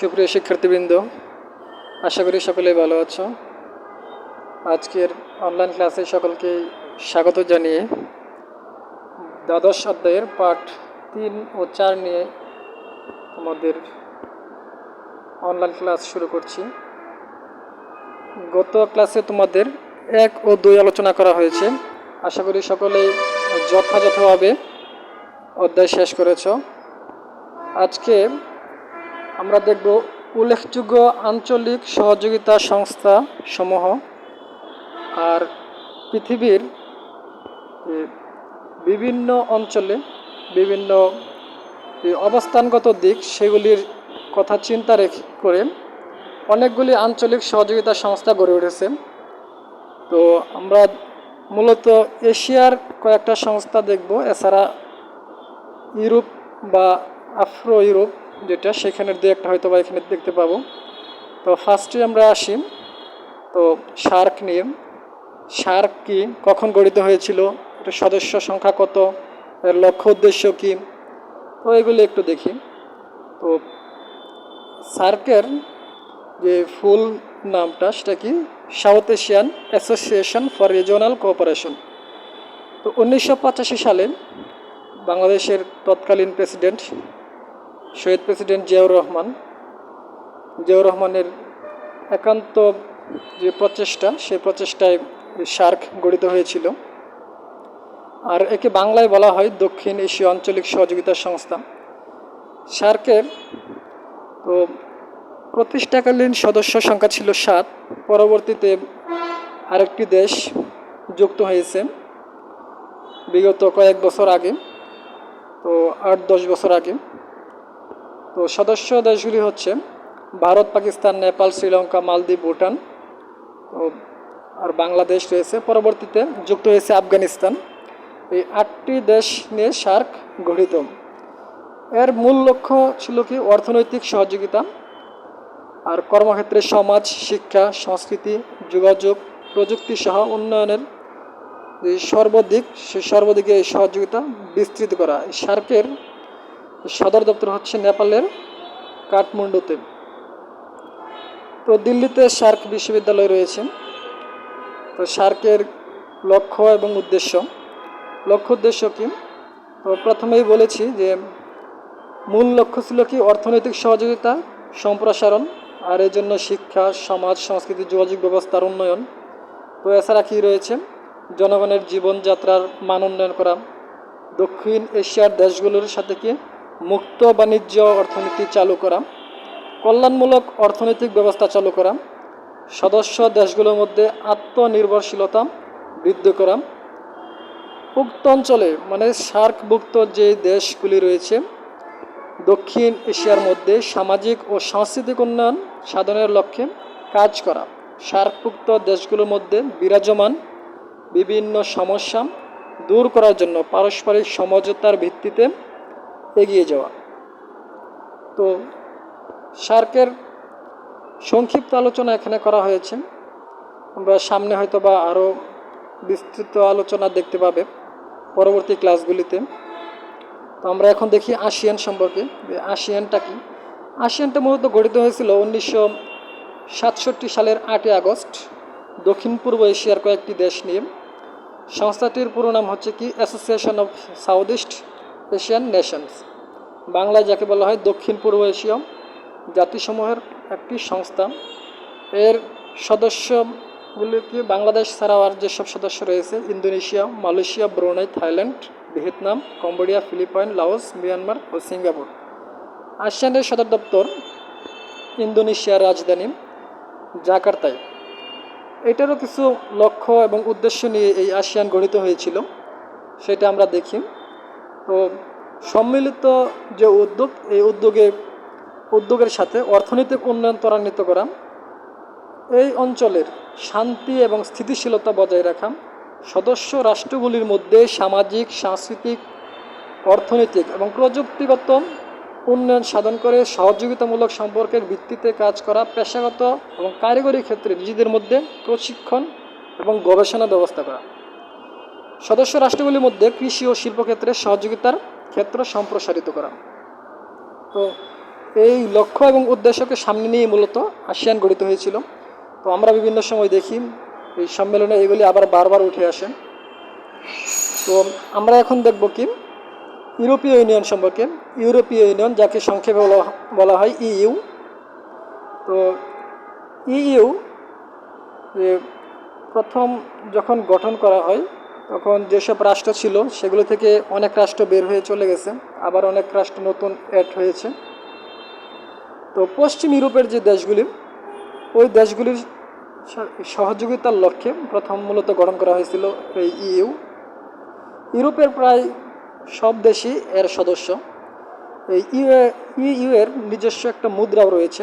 সুপ্রিয় শিক্ষার্থীবৃন্দ, আশা করি সকলেই ভালো আছো। আজকের অনলাইন ক্লাসে সকলকে স্বাগত জানিয়ে দ্বাদশ অধ্যায়ের পাঠ তিন ও চার নিয়ে আমাদের অনলাইন ক্লাস শুরু করছি। গত ক্লাসে তোমাদের এক ও দুই আলোচনা করা হয়েছে। আশা করি সকলেই যথাযথভাবে অধ্যায় শেষ করেছ। আজকে আমরা দেখব উল্লেখযোগ্য আঞ্চলিক সহযোগিতা সংস্থা সমূহ আর পৃথিবীর বিভিন্ন অঞ্চলে বিভিন্ন অবস্থানগত দিক সেগুলির কথা চিন্তা রেখে করে অনেকগুলি আঞ্চলিক সহযোগিতা সংস্থা গড়ে উঠেছে। তো আমরা মূলত এশিয়ার কয়েকটা সংস্থা দেখব, এছাড়া ইউরোপ বা আফ্রো ইউরোপ যেটা, সেখানের দু একটা হয়তো বা এখানে দেখতে পাবো। তো ফার্স্টে আমরা আসি। তো শার্ক নিয়ে। শার্ক কি? কখন গঠিত হয়েছিল? এর সদস্য সংখ্যা কত? এর লক্ষ্য উদ্দেশ্য কি? তো এগুলো একটু দেখি। তো সার্কের যে ফুল নামটা, সেটা কি? South Asian association for regional cooperation তো উনিশশো পঁচাশি সালে বাংলাদেশের তৎকালীন প্রেসিডেন্ট শহীদ প্রেসিডেন্ট জিয়াউর রহমান। জিয়াউর রহমানের একান্ত যে প্রচেষ্টা, সেই প্রচেষ্টায় সার্ক গঠিত হয়েছিল। আর একে বাংলায় বলা হয় দক্ষিণ এশীয় আঞ্চলিক সহযোগিতা সংস্থা। সার্কের তো প্রতিষ্ঠাকালীন সদস্য সংখ্যা ছিল সাত, পরবর্তীতে আরেকটি দেশ যুক্ত হয়েছে, বিগত কয়েক বছর আগে, তো আট, দশ বছর আগে। তো সদস্য দেশগুলি হচ্ছে ভারত, পাকিস্তান, নেপাল, শ্রীলঙ্কা, মালদ্বীপ, ভুটান, তো আর বাংলাদেশ রয়েছে। পরবর্তীতে যুক্ত হয়েছে আফগানিস্তান। এই আটটি দেশ নিয়ে সার্ক গঠিত। এর মূল লক্ষ্য ছিল কি? অর্থনৈতিক সহযোগিতা আর কর্মক্ষেত্রে সমাজ, শিক্ষা, সংস্কৃতি, যোগাযোগ, প্রযুক্তি সহ উন্নয়নের যে সর্বাধিক সে সর্বাধিকে এই সহযোগিতা বিস্তৃত করা। সার্কের সদর দপ্তর হচ্ছে নেপালের কাঠমান্ডুতে। তো দিল্লিতে সার্ক বিশ্ববিদ্যালয় রয়েছে। তো সার্কের লক্ষ্য এবং উদ্দেশ্য। লক্ষ্য উদ্দেশ্য কি? তো প্রথমেই বলেছি যে মূল লক্ষ্য ছিল কি? অর্থনৈতিক সহযোগিতা, সম্প্রসারণ, আর এর জন্য শিক্ষা, সমাজ, সংস্কৃতি, যোগাযোগ ব্যবস্থার উন্নয়ন। তো এছাড়া কী রয়েছে? জনগণের জীবনযাত্রার মান উন্নয়ন করা। দক্ষিণ এশিয়ার দেশগুলোর সাথে কি? মুক্ত বাণিজ্য অর্থনীতি চালু করা কল্যাণমূলক অর্থনৈতিক ব্যবস্থা চালু করা সদস্য দেশগুলোর মধ্যে আত্মনির্ভরশীলতা বৃদ্ধি করা উক্ত অঞ্চলে মানে সার্কভুক্ত যে দেশগুলি রয়েছে, দক্ষিণ এশিয়ার মধ্যে সামাজিক ও সাংস্কৃতিক উন্নয়ন সাধনের লক্ষ্যে কাজ করা সার্কভুক্ত দেশগুলোর মধ্যে বিরাজমান বিভিন্ন সমস্যা দূর করার জন্য পারস্পরিক সমঝোতার ভিত্তিতে এগিয়ে যাওয়া। তো সার্কের সংক্ষিপ্ত আলোচনা এখানে করা হয়েছে। আমরা সামনে হয়তো বা আরও বিস্তৃত আলোচনা দেখতে পাবে পরবর্তী ক্লাসগুলিতে। তো আমরা এখন দেখি আসিয়ান সম্পর্কে। যে আসিয়ানটা কি? আসিয়ানটা মূলত গঠিত হয়েছিল উনিশশো সাতষট্টি সালের আটই আগস্ট, দক্ষিণ পূর্ব এশিয়ার কয়েকটি দেশ নিয়ে। সংস্থাটির পুরো নাম হচ্ছে কি? Association of south east Asian nations. বাংলায় যাকে বলা হয় দক্ষিণ পূর্ব এশীয়, জাতিসমূহের একটি সংস্থা এর সদস্যগুলি কি বাংলাদেশ ছাড়াও আর যেসব সদস্য রয়েছে, Indonesia, Malaysia, Brunei, Thailand, Vietnam, Cambodia, Philippine, Laos, Myanmar ও সিঙ্গাপুর। আসিয়ানের সদর দপ্তর ইন্দোনেশিয়ার রাজধানী জাকার্তায়। এটারও কিছু লক্ষ্য এবং উদ্দেশ্য নিয়ে এই আসিয়ান গঠিত হয়েছিল, সেটা আমরা দেখি। তো সম্মিলিত যে উদ্যোগ, এই উদ্যোগে, উদ্যোগের সাথে অর্থনৈতিক উন্নয়ন ত্বরান্বিত করা এই অঞ্চলের শান্তি এবং স্থিতিশীলতা বজায় রাখা সদস্য রাষ্ট্রগুলির মধ্যে সামাজিক, সাংস্কৃতিক, অর্থনৈতিক এবং প্রযুক্তিগত উন্নয়ন সাধন করে সহযোগিতামূলক সম্পর্কের ভিত্তিতে কাজ করা পেশাগত এবং কারিগরি ক্ষেত্রে নিজেদের মধ্যে প্রশিক্ষণ এবং গবেষণা ব্যবস্থা করা। সদস্য রাষ্ট্রগুলির মধ্যে কৃষি ও শিল্পক্ষেত্রে সহযোগিতার ক্ষেত্র সম্প্রসারিত করা। তো এই লক্ষ্য এবং উদ্দেশ্যকে সামনে নিয়ে মূলত আসিয়ান গঠিত হয়েছিল। তো আমরা বিভিন্ন সময় দেখি, এই সম্মেলনে এগুলি আবার বারবার উঠে আসে। তো আমরা এখন দেখব কি, ইউরোপীয় ইউনিয়ন সম্পর্কে। ইউরোপীয় ইউনিয়ন, যাকে সংক্ষেপে বলা- হয় ইইউ। তো ইইউ প্রথম যখন গঠন করা হয় তখন যেসব রাষ্ট্র ছিল, সেগুলো থেকে অনেক রাষ্ট্র বের হয়ে চলে গেছে। আবার অনেক রাষ্ট্র নতুন অ্যাড হয়েছে। তো পশ্চিম ইউরোপের যে দেশগুলি, ওই দেশগুলির সহযোগিতার লক্ষ্যে প্রথম মূলত গঠন করা হয়েছিল এই ইইউ ইউরোপের প্রায় সব দেশই এর সদস্য। এই ইউ এর নিজস্ব একটা মুদ্রাও রয়েছে,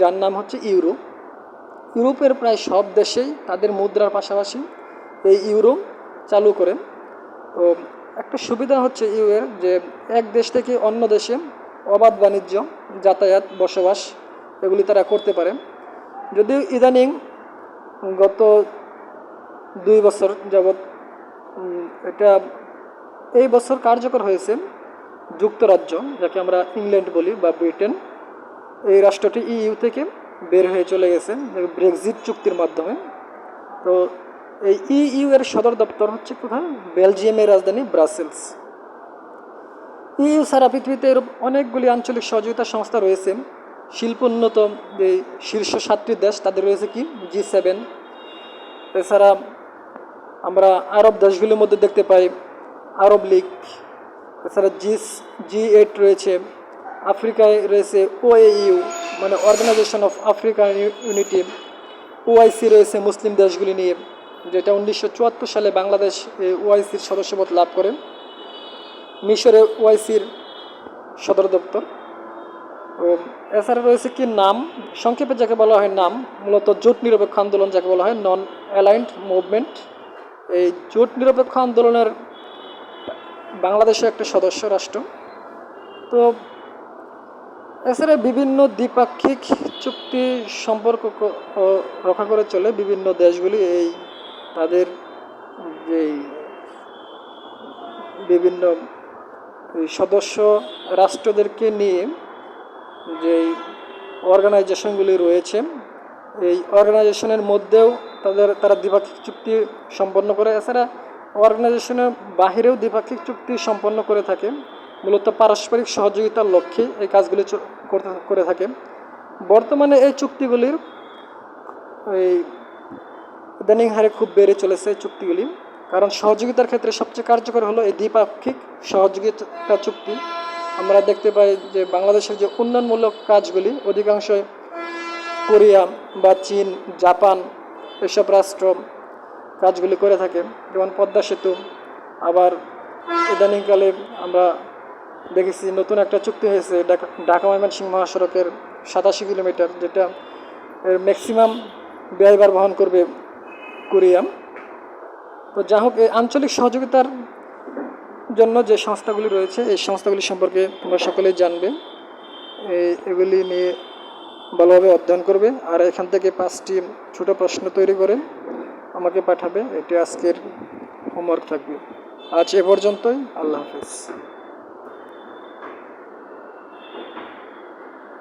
যার নাম হচ্ছে ইউরো। ইউরোপের প্রায় সব দেশেই তাদের মুদ্রার পাশাপাশি এই ইউরো চালু করে তো একটা সুবিধা হচ্ছে ইউ এর যে এক দেশ থেকে অন্য দেশে অবাধ বাণিজ্য, যাতায়াত, বসবাস এগুলি তারা করতে পারে। যদিও ইদানিং গত দুই বছর যাবৎ এটা এই বছর কার্যকর হয়েছে যুক্তরাজ্য, যাকে আমরা ইংল্যান্ড বলি বা ব্রিটেন। এই রাষ্ট্রটি ইইউ থেকে বের হয়ে চলে গেছে ব্রেক্সিট চুক্তির মাধ্যমে। তো এই ইইউ এর সদর দপ্তর হচ্ছে কোথায়? বেলজিয়ামের রাজধানী ব্রাসেলস। ইইউ সারা পৃথিবীতে এরূপ অনেকগুলি আঞ্চলিক সহযোগিতা সংস্থা রয়েছে। শিল্পোন্নত যে শীর্ষ সাতটি দেশ, তাদের রয়েছে কি? G seven. এছাড়া আমরা আরব দেশগুলির মধ্যে দেখতে পাই আরব লীগ। এছাড়া জি জি এইট রয়েছে। আফ্রিকায় রয়েছে ওএইউ মানে organisation of African unity OIC রয়েছে মুসলিম দেশগুলি নিয়ে। যেটা উনিশশো চুয়াত্তর সালে বাংলাদেশ ওআইসির সদস্যপদ লাভ করে মিশরে ওআইসির সদর দপ্তর। এছাড়া রয়েছে কি নাম? সংক্ষেপে যাকে বলা হয় নাম, মূলত জোট নিরপেক্ষ আন্দোলন যাকে বলা হয় নন অ্যালাইন্ড মুভমেন্ট। এই জোট নিরপেক্ষ আন্দোলনের বাংলাদেশও একটা সদস্য রাষ্ট্র। তো, এছাড়া বিভিন্ন দ্বিপাক্ষিক চুক্তি সম্পর্ক রক্ষা করে চলে বিভিন্ন দেশগুলি এই তাদের যেই বিভিন্ন সদস্য রাষ্ট্রদেরকে নিয়ে যেই অর্গানাইজেশনগুলি রয়েছে, এই অর্গানাইজেশনের মধ্যেও তাদের, তারা দ্বিপাক্ষিক চুক্তি সম্পন্ন করে। এছাড়া অর্গানাইজেশনের বাহিরেও দ্বিপাক্ষিক চুক্তি সম্পন্ন করে থাকে। মূলত পারস্পরিক সহযোগিতার লক্ষ্যে এই কাজগুলি করে থাকে। বর্তমানে এই চুক্তিগুলির এই ইদানিং হারে খুব বেড়ে চলেছে চুক্তিগুলি, কারণ সহযোগিতার ক্ষেত্রে সবচেয়ে কার্যকর হলো এই দ্বিপাক্ষিক সহযোগিতা চুক্তি। আমরা দেখতে পাই যে বাংলাদেশের যে উন্নয়নমূলক কাজগুলি অধিকাংশই কোরিয়া বা চীন, জাপান এসব রাষ্ট্র কাজগুলি করে থাকে, যেমন পদ্মা সেতু। আবার ইদানিংকালে আমরা দেখেছি নতুন একটা চুক্তি হয়েছে, ঢাকা ময়মনসিংহ মহাসড়কের সাতাশি কিলোমিটার, যেটা ম্যাক্সিমাম ব্যয়ভার বহন করবে কোরিয়া তো যা হোক আঞ্চলিক সহযোগিতার জন্য যে সংস্থাগুলি রয়েছে, এই সংস্থাগুলি সম্পর্কে তোমরা সকলেই জানবে। এই, এগুলি নিয়ে ভালোভাবে অধ্যয়ন করবে। আর এখান থেকে পাঁচটি ছোট প্রশ্ন তৈরি করে আমাকে পাঠাবে। এটি আজকের হোমওয়ার্ক থাকবে। আজ এ পর্যন্তই। আল্লাহ হাফিজ।